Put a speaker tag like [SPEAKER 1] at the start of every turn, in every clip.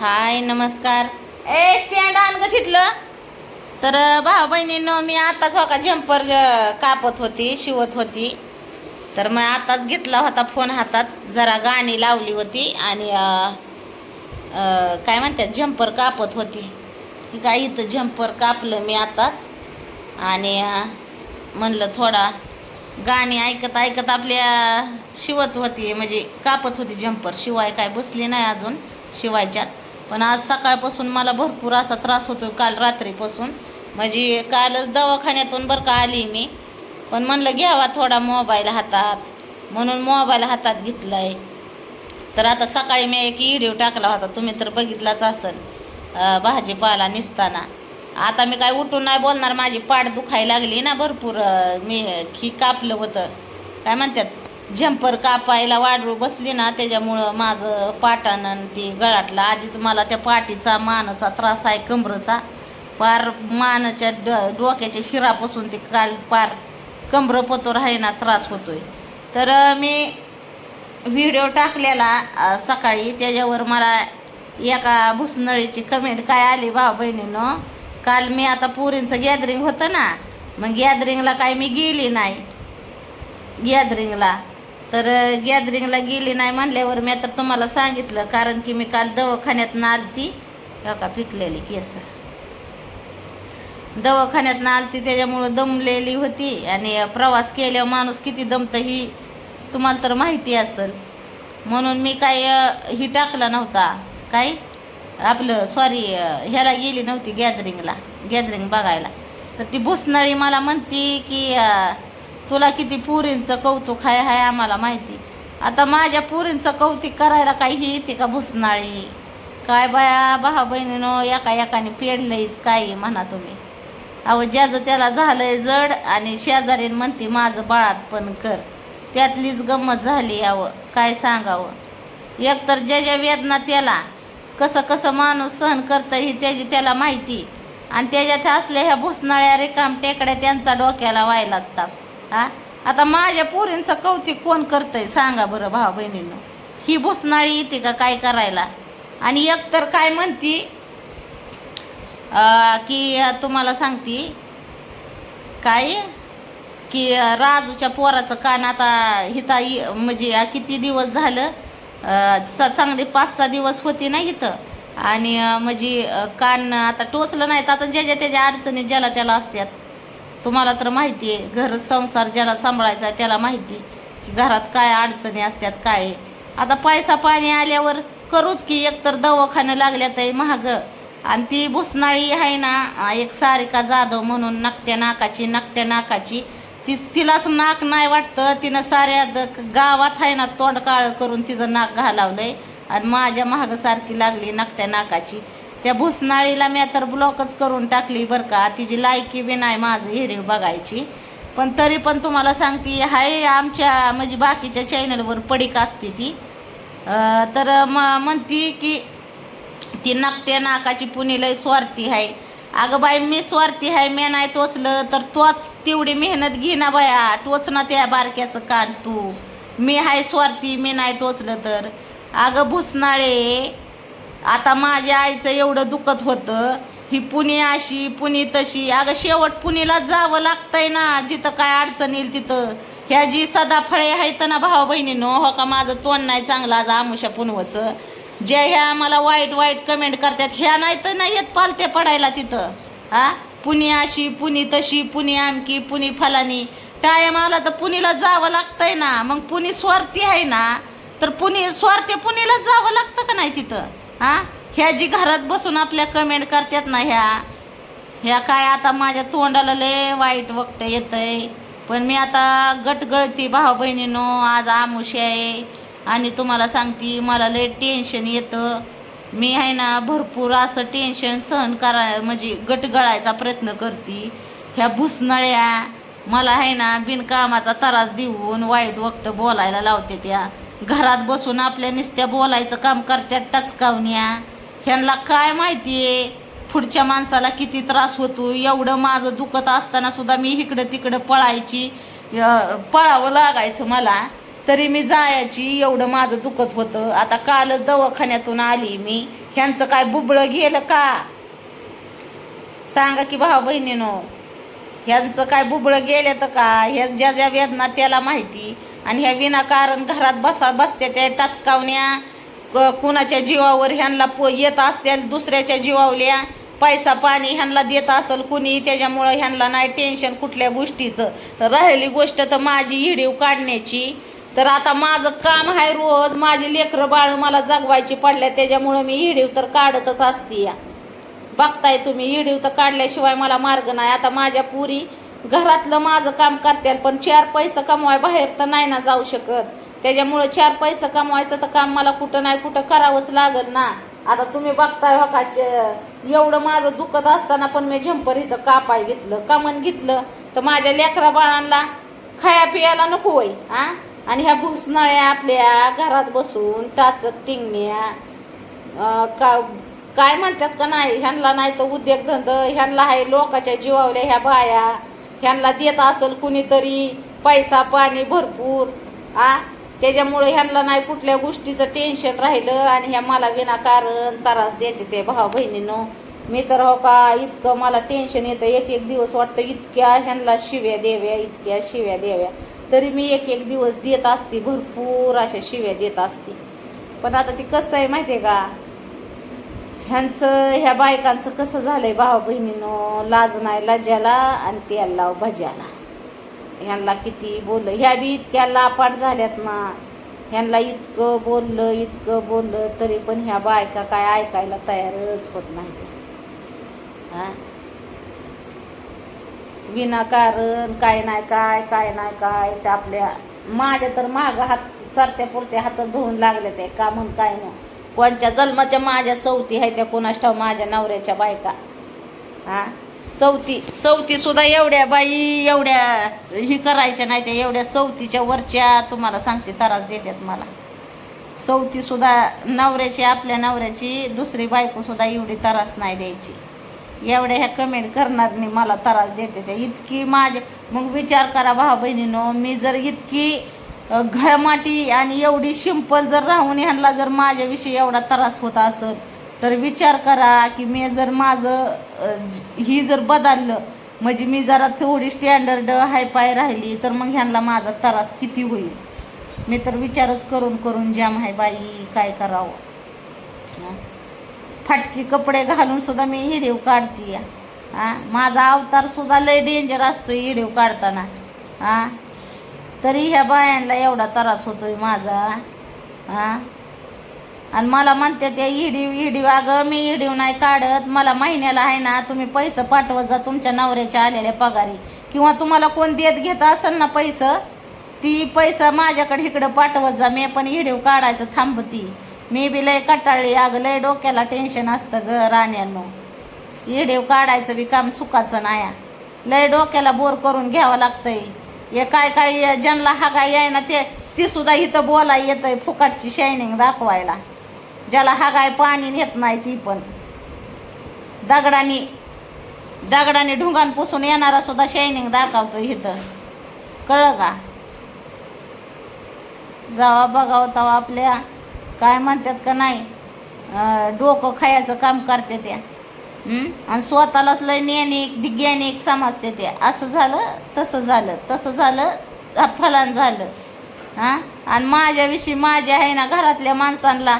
[SPEAKER 1] हाय नमस्कार. ए स्टँड आण ग तिथलं. तर भाऊ बहिणीनं मी आताच हो का जम्पर कापत होती शिवत होती. तर मग आताच घेतला होता फोन हातात जरा गाणी लावली होती आणि काय म्हणतात जम्पर कापत होती. काय इथं जम्पर कापलं मी आताच. आणि म्हणलं थोडा गाणी ऐकत ऐकत आपल्या शिवत होती म्हणजे कापत होती जम्पर शिवाय काय बसली नाही अजून शिवायच्यात. पण आज सकाळपासून मला भरपूर असा त्रास होतो काल रात्रीपासून. म्हणजे कालच दवाखान्यातून बरं का आली मी. पण म्हणलं घ्यावा थोडा मोबाईल हातात. म्हणून मोबाईल हातात घेतलाय. तर आता सकाळी मी एक व्हिडिओ टाकला होता तुम्ही तर बघितलाच असेल. भाजीपाला निसताना. आता मी काय उठून नाही बोलणार माझी पाठ दुखायला लागली ना भरपूर मी खी कापलं होतं. काय म्हणतात? जम्पर कापायला वाढरू बसली ना त्याच्यामुळं माझं पाटानं ते गळाटलं आधीच मला त्या पाठीचा मानाचा त्रास आहे कमरचा. पार मानाच्या ड डोक्याच्या शिरापासून ते काल पार कमरपतोर आहे ना त्रास होतोय. तर मी व्हिडिओ टाकलेला सकाळी. त्याच्यावर मला एका भुसनळीची कमेंट काय आली भाऊ बहिणीनं? काल मी आता पुरींचं गॅदरिंग होतं ना मग गॅदरिंगला काय मी गेली नाही. गॅदरिंगला तर गॅदरिंगला गेली नाही म्हणल्यावर मी तर तुम्हाला सांगितलं कारण की मी काल दवाखान्यात आलती. हो का पिकलेली केस. दवाखान्यात आलती त्याच्यामुळं दमलेली होती. आणि प्रवास केल्यावर माणूस किती दमतं ही तुम्हाला तर माहिती असेल. म्हणून मी काय ही टाकला नव्हता. काय? आपलं सॉरी ह्याला गेली नव्हती गॅदरिंगला गॅदरिंग बघायला. तर ती भुसनळी मला म्हणती की तुला किती पुरींचं कौतुक आहे हाय आम्हाला माहिती. आता माझ्या पुरींचं कौतुक करायला काही ही येते का भुसनाळी? काय बाया भावा बहिणीनं एका एकाने पेडलंयच काय म्हणा तुम्ही? अहो ज्याचं त्याला झालंय जड आणि शेजारीन म्हणते माझं बाळात पण कर. त्यातलीच गंमत झाली यावं काय सांगावं? एकतर ज्या ज्या वेदना त्याला कसं कसं माणूस सहन करतं ही त्याची त्याला माहिती. आणि त्याच्यात असल्या ह्या भुसनाळ्या रिकाम टेकड्या त्यांचा डोक्याला व्हायला असतात. हा? आता माझ्या पोरींचं कौतिक कोण करतंय? सांगा बरं भाऊ बहिणीनं. ही भुसनाळी येते का काय करायला? आणि एकतर काय म्हणती की तुम्हाला सांगती काय? की राजूच्या पोराचं कान आता हिता इ- म्हणजे किती दिवस झालं? स- चांगले पाच सहा दिवस होते ना इथं आणि म्हणजे कान आता टोचलं नाही तर आता ज्या त्याच्या अडचणी ज्याला त्याला असतात तुम्हाला तर माहिती आहे घर संसार ज्याला सांभाळायचा आहे त्याला माहिती की घरात काय अडचणी असतात काय आता पैसा पाणी आल्यावर करूच की एकतर दवाखाने लागल्यात आहे महाग. आणि ती भुसनाळी आहे ना एक सारिका जाधव म्हणून नाकट्या नाकाची नाकट्या नाकाची. ती तिलाच नाक नाही वाटतं तिनं साऱ्या द- गावात आहे ना तोंड काळ करून तिचं नाक घालावलंय. आणि माझ्या महागसारखी लागली नाकट्या नाकाची. त्या भुसनाळीला मी तर ब्लॉकच करून टाकली बरं का. तिची लायकी बी नाही माझं व्हिडिओ बघायची. पण तरी पण तुम्हाला सांगते हाय आमच्या म्हणजे बाकीच्या चॅनलवर पडीक असते ती. तर म म्हणती की ती नकट्या नाकाची पुणी लय स्वार्थी आहे अगं बाई मी स्वार्थी आहे मी नाही टोचलं तर तो तेवढी मेहनत घे ना बाया टोच ना त्या बारक्याचं कान तू. मी हाय स्वार्थी मी नाही टोचलं तर. अगं भुसनाळे आता माझ्या आईचं एवढं दुखत होतं. ही पुणे अशी पुणे तशी. अगं शेवट पुणेला जावं लागतंय ना. जिथं काय अडचण येईल तिथं. ह्या जी सदाफळे आहेत ना भावा बहिणीनं हो का माझं तोंड नाही चांगलं आज आमुषा पुनवचं ज्या ह्या मला वाईट वाईट कमेंट करतात ह्या नाही तर नाही येत पालते पडायला तिथं. हा? पुणे अशी पुणे तशी पुणे आमकी पुणे फलानी. टायम आला तर पुणेला जावं लागतंय ना. मग पुणे स्वार्थी आहे ना. तर पुणे स्वार्थी पुणेला जावं लागतं का नाही तिथं? हा? ह्या जी घरात बसून आपल्या कमेंट करतात ना ह्या ह्या काय आता माझ्या तोंडाला लय वाईट वक्त येतंय. पण मी आता गटगळती भाऊ बहिणीनो आज आमुशी आहे. आणि तुम्हाला सांगती मला लय टेन्शन येतं. मी आहे ना भरपूर असं टेन्शन सहन करा म्हणजे गटगळायचा प्रयत्न करते. ह्या भुसनळ्या मला आहे ना बिनकामाचा त्रास देऊन वाईट वक्त बोलायला लावते त्या. घरात बसून आपल्या निस्त्या बोलायचं काम करत्यात टचकावण्या. ह्यांना काय माहितीये? पुढच्या माणसाला किती त्रास होतो? एवढं माझं दुखत असताना सुद्धा मी इकडं तिकडं पळायची पळावं लागायचं मला. तरी मी जायची एवढं माझं दुखत होतं. आता कालच दवाखान्यातून आली मी. ह्यांचं काय बुबळं गेलं का? सांगा की भाऊ बहिणीनो ह्यांचं काय बुबळं गेलं तर का ह्या ज्या ज्या वेदना त्याला माहिती. आणि ह्या विनाकारण घरात बसा बसत्या त्या टाचकावण्या कुणाच्या जीवावर ह्यांना पो येत असतील दुसऱ्याच्या जीवावल्या. पैसा पाणी ह्यांना देत असेल कुणी त्याच्यामुळं ह्यांना नाही टेन्शन कुठल्या गोष्टीचं. तर राहिली गोष्ट तर माझी हिडीव काढण्याची. तर आता माझं काम आहे रोज. माझी लेकरं बाळ मला जगवायची पडल्या त्याच्यामुळं मी हिडीव तर काढतच असते या बघताय तुम्ही इडीव तर काढल्याशिवाय मला मार्ग नाही. आता माझ्या पुरी घरातलं माझं काम करत्याल पण चार पैसे कमवाय बाहेर तर नाही ना जाऊ शकत. त्याच्यामुळं चार पैसे कमवायचं तर काम मला कुठं नाही कुठं करावंच लागल ना. आता तुम्ही बघताय हो का श- एवढं माझं दुखत असताना पण मी झंपर इथं कापाय घेतलं कामन घेतलं. तर माझ्या लेकरा बाळांना खाया पियाला नको होय आ? आणि ह्या भुसनाळ्या आपल्या घरात बसून टाचक टिंगण्या का काय म्हणतात का नाही? ह्यांना नाही तर उद्योगधंद ह्यांना आहे लोकाच्या जीवावल्या ह्या बाया. ह्यांना देत असेल कुणीतरी पैसा पाणी भरपूर आ? त्याच्यामुळे ह्यांना नाही कुठल्या गोष्टीचं टेन्शन राहिलं आणि ह्या मला विनाकारण त्रास देते ते भाऊ बहिणीनं. मी तर हो का इतकं मला टेन्शन येतं. एक एक दिवस वाटतं इतक्या ह्यांना शिव्या देव्या इतक्या शिव्या देव्या तरी मी एक एक दिवस देत असते भरपूर अशा शिव्या देत असते. पण आता ती कसं आहे माहिती आहे का? ह्यांचं ह्या बायकांचं कसं झालंय भाऊ बहिणीनं? लाज नाही लाज्याला आणि त्याला लाव भज्याला ह्यांना किती बोललं? ह्या बी इतक्या लापाट झाल्यात ना. ह्यांना इतकं बोललं इतकं बोललं तरी पण ह्या बायका काय ऐकायला तयारच होत नाही हा? विनाकारण काय नाही काय काय नाही काय ते आपल्या माझ्या तर माग हात सरत्या पुरत्या हातात धुवून लागले ते का म्हणून काय नाही. कोणच्या जन्माच्या माझ्या सवती आहे त्या कोणास ठाव माझ्या नवऱ्याच्या बायका? हा? सवती सवती सुद्धा एवढ्या बाई एवढ्या ही करायच्या नाही त्या एवढ्या सवतीच्या वरच्या तुम्हाला सांगते त्रास देतात मला. सवती सुद्धा नवऱ्याची आपल्या नवऱ्याची दुसरी बायको सुद्धा एवढी त्रास नाही द्यायची. एवढ्या ह्या कमेंट करणारनी मला त्रास देते त्या. इतकी माझे मग विचार करा भाऊ बहिणीनो मी जर इतकी घळमाटी आणि एवढी सिंपल जर राहून ह्यांना जर माझ्याविषयी एवढा त्रास होत असेल तर विचार करा की मी जर माझं ही जर बदललं म्हणजे मी जरा थोडी स्टँडर्ड हायपाय राहिली तर मग ह्यांना माझा त्रास किती होईल? मी तर विचारच करून करून जाम आहे बाई काय करावं? फाटके फाटकी कपडे घालून सुद्धा मी हिडीव काढते माझा अवतार सुद्धा लय डेंजर असतो हिडीव काढताना. हा? तरी ह्या बायांना एवढा त्रास होतोय माझा. हा? आणि मला म्हणते त्या इडीव इडीव अगं मी इडीव नाही काढत. मला महिन्याला आहे ना तुम्ही पैसे पाठवत जा तुमच्या नवऱ्याच्या आलेल्या पगारी. किंवा तुम्हाला कोण देत घेत असेल ना पैसे ती पैसा माझ्याकडे इकडं पाठवत जा. मी पण इडीव काढायचं थांबती. मी बी लय कटाळली. अगं लय डोक्याला टेन्शन असतं ग राण्यांनो. इडीव काढायचं बी काम सुखाचं नाही लय डोक्याला बोर करून घ्यावं लागतंय. हे काय काय ज्यांना हागा आहे ना ते ती सुद्धा इथं बोला येतंय फुकटची शायनिंग दाखवायला. ज्याला हागाय पाणी नेत नाही ती पण. दगडाने दगडाने ढुंगान पुसून येणारा सुद्धा शायनिंग दाखवतो इथं. कळलं का? जावा बघावं तवा आपल्या. काय म्हणतात का नाही? डोकं खायचं काम करते त्या आणि स्वतःलाच लय ज्ञानिक दिग्यानिक समजते ते. असं झालं तसं झालं. तसं झालं फलान झालं. हा? आणि माझ्याविषयी माझ्या आहे ना घरातल्या माणसांना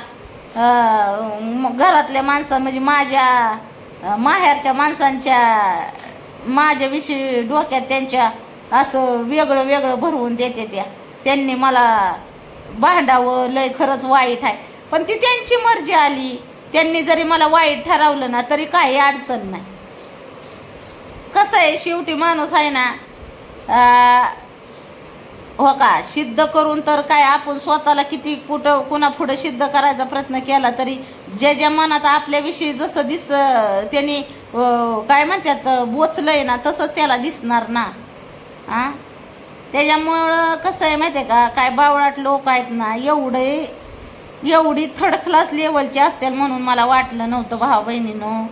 [SPEAKER 1] घरातल्या माणसां म्हणजे माझ्या माहेरच्या माणसांच्या माझ्याविषयी डोक्यात त्यांच्या असं वेगळं वेगळं भरवून देते त्या. त्यांनी मला भांडावं लय खरंच वाईट आहे. पण ती त्यांची मर्जी आली. त्यांनी जरी मला वाईट ठरवलं ना तरी काही अडचण नाही. कसं आहे शेवटी माणूस आहे ना हो का सिद्ध करून तर काय आपण स्वतःला किती कुठं कुणा पुढं सिद्ध करायचा प्रयत्न केला तरी ज्या ज्या मनात आपल्याविषयी जसं दिस त्यांनी काय म्हणतात बोचलंय ना तसंच त्याला दिसणार ना. आ? त्याच्यामुळं कसं आहे माहिती आहे का काय बावळाट लोक आहेत ना एवढे एवढी थर्ड क्लास लेवलची असतील म्हणून मला वाटलं नव्हतं भाऊ बहिणीनं.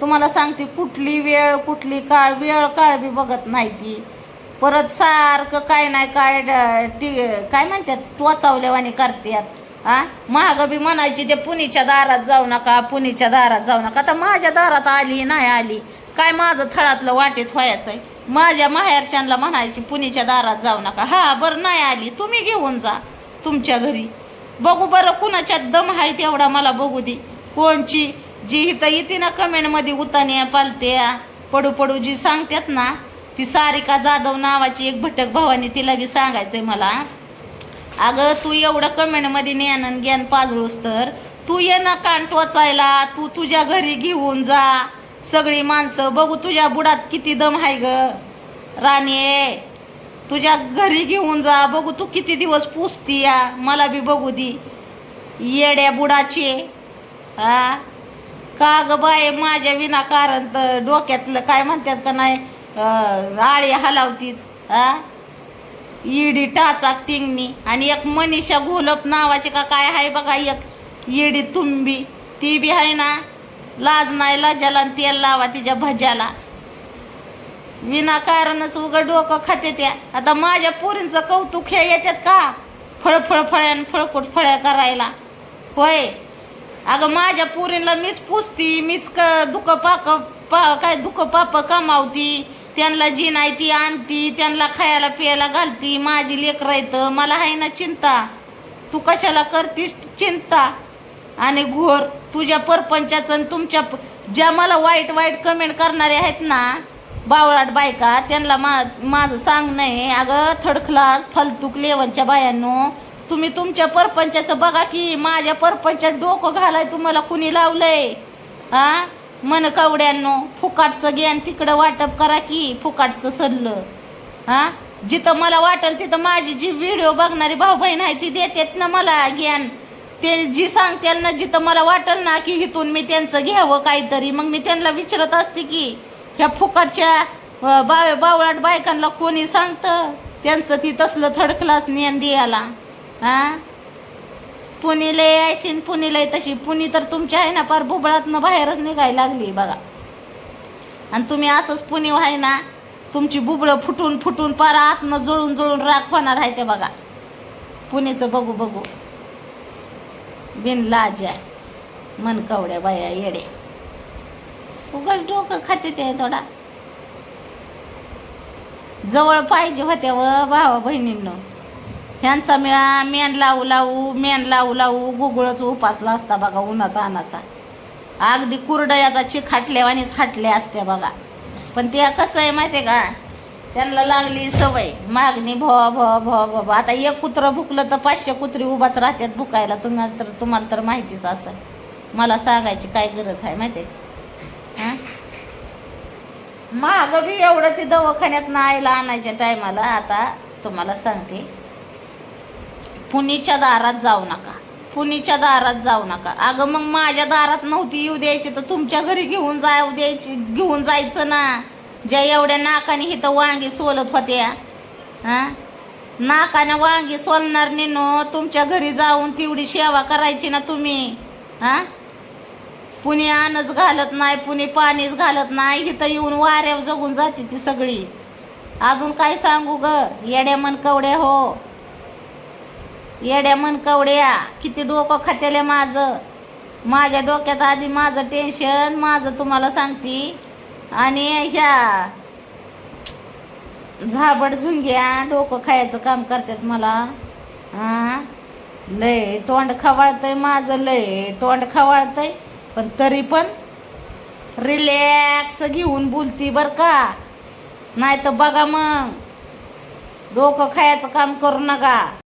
[SPEAKER 1] तुम्हाला सांगते कुठली वेळ कुठली काळ वेळ काळ बी बघत नाही ती. परत सारखं काय नाही काय टी काय म्हणतात टोचावल्यावानी करतात आ? महाग बी म्हणायची ते पुणेच्या दारात जाऊ नका पुणेच्या दारात जाऊ नका. तर माझ्या दारात आली नाही आली. काय माझं थळातलं वाटेत व्हायचं आहे माझ्या माहेरच्यांना म्हणायची पुणेच्या दारात जाऊ नका. हा बरं नाही आली. तुम्ही घेऊन जा तुमच्या घरी. बघू बरं कुणाच्या दम आहे तेवढा मला बघू दे. कोणची? जी इथं येते ना कमेंटमध्ये उतान्या पालत्या. पडू पडू जी सांगतात ना ती सारिका जाधव नावाची एक भटक भावानी तिला बी सांगायचंय मला. अगं तू एवढं कमेंटमध्ये ज्ञान आणि ज्ञान पाजळूस तर. तू ये ना कान टोचायला तू तुझ्या घरी घेऊन जा. सगळी माणसं बघू तुझ्या बुडात किती दम आहे ग. राणी तुझ्या घरी घेऊन जा बघू तू किती दिवस पुसती या मला बी बघू दी. येड्या बुडाचे हा का ग बाय माझ्या विनाकारण तर डोक्यातलं काय म्हणतात का नाही आळी हलावतीच हा इडी टाचाक टिंगणी आणि एक मनीषा घोलप नावाची का काय आहे बघा एक इडी तुंबी ती बी आहे ना लाज नाही लाजाला आणि तेल लावा तिच्या भज्याला. विनाकारणच उघड डोकं खाते त्या आता माझ्या पोरींचं कौतुक हे येतात का? फळ फळ फळ्यान फळकुट फळ्या करायला. होय. अगं माझ्या पोरींना मीच पुसती मीच क दुख पाक पा काय दुख पाप कमावती. त्यांना जी नाही ती आणती त्यांना खायला प्यायला घालती. माझी लेकर येतं मला आहे ना चिंता. तू कशाला करतीस चिंता? आणि घोर तुझ्या परपंचाचं आणि तुमच्या ज्या मला वाईट वाईट कमेंट करणारे आहेत ना बावळाट बायका त्यांना मा माझं सांग नाही. अगं थर्ड क्लास फलतूक लेवलच्या बायांनो. तुम्ही तुमच्या परपंचाचं बघा की माझ्या परपंचात डोकं घालाय तुम्हाला कुणी लावलंय? हा मन कवड्यांनो फुकाटचं ज्ञान तिकडं वाटप करा की फुकाटचं सल्लं. हा जिथं मला वाटेल तिथं माझी जी व्हिडिओ बघणारी भाऊ बहीण आहे ती देतात ना मला ज्ञान ते जी सांगते ना जिथं मला वाटेल ना की इथून मी त्यांचं घ्यावं काहीतरी. मग मी त्यांना विचारत असते की ह्या फुकाटच्या बावे बाव बावळाट बायकांना कोणी सांगतं? त्यांचं ती तसलं थर्ड क्लास ज्ञान द्यायला. हा? पुणीला यायशीन पुणीला तशी. पुणी तर तुमच्या आहे ना पार भोबळातनं बाहेरच निघायला लागली बघा. आणि तुम्ही असंच पुणे व्हाय ना तुमची बुबळं फुटून फुटून पार आतनं जळून जळून राख होणार आहे ते बघा. पुणेचं बघू बघू. बिन लाज आहे कवड्या बाया येड्या. उगाच डोकं खाते ते थोडा. जवळ पाहिजे होत्या व भावा बहिणींनो. ह्यांचा म्या मेन लावू लावू मेन लावू लावू गुगळच उपासला असता बघा उन्हात अनाचा. अगदी कुरडयाचा चिखाटल्यावानीच हाटल्या असत्या बघा. पण त्या कसं आहे माहिती आहे का? त्यांना लागली सवय. मागणी भो भो भो भो आता एक कुत्रं भुकलं तर पाचशे कुत्री उभाच राहतात भुकायला. तुम्हाला तर तुम्हाला तर माहितीच असं मला सांगायची काय गरज आहे माहिती आहे हा माग बी एवढं ती दवाखान्यात आईला आणायच्या टायमाला आता तुम्हाला सांगते. पुणीच्या दारात जाऊ नका. पुणीच्या दारात जाऊ नका. अगं मग माझ्या दारात नव्हती येऊ द्यायची तर तुमच्या घरी घेऊन जाऊ द्यायची घेऊन जायचं ना. ज्या एवढ्या नाकाने इथं वांगी सोलत होत्या हा? नाकाने वांगी सोलणार नेनो तुमच्या घरी जाऊन तेवढी सेवा करायची ना तुम्ही हा? पुणे आणच घालत नाही पुणे पाणीच घालत नाही इथं येऊन वाऱ्यावर जगून जाते ती सगळी. अजून काय सांगू ग? येड्या मन कवड्या हो. येड्या मन कवड्या. किती डोकं खात्याले माझं. माझ्या डोक्यात आधी माझं टेन्शन माझं तुम्हाला सांगते. आणि ह्या झाबड झुंग्या डोकं खायचं काम करतात मला. हा लय तोंड खवाळतंय माझं लय तोंड खवाळतंय. पण तरी पण रिलॅक्स घेऊन बोलती बर का. नाही तर बघा मग. डोकं खायचं काम करू नका.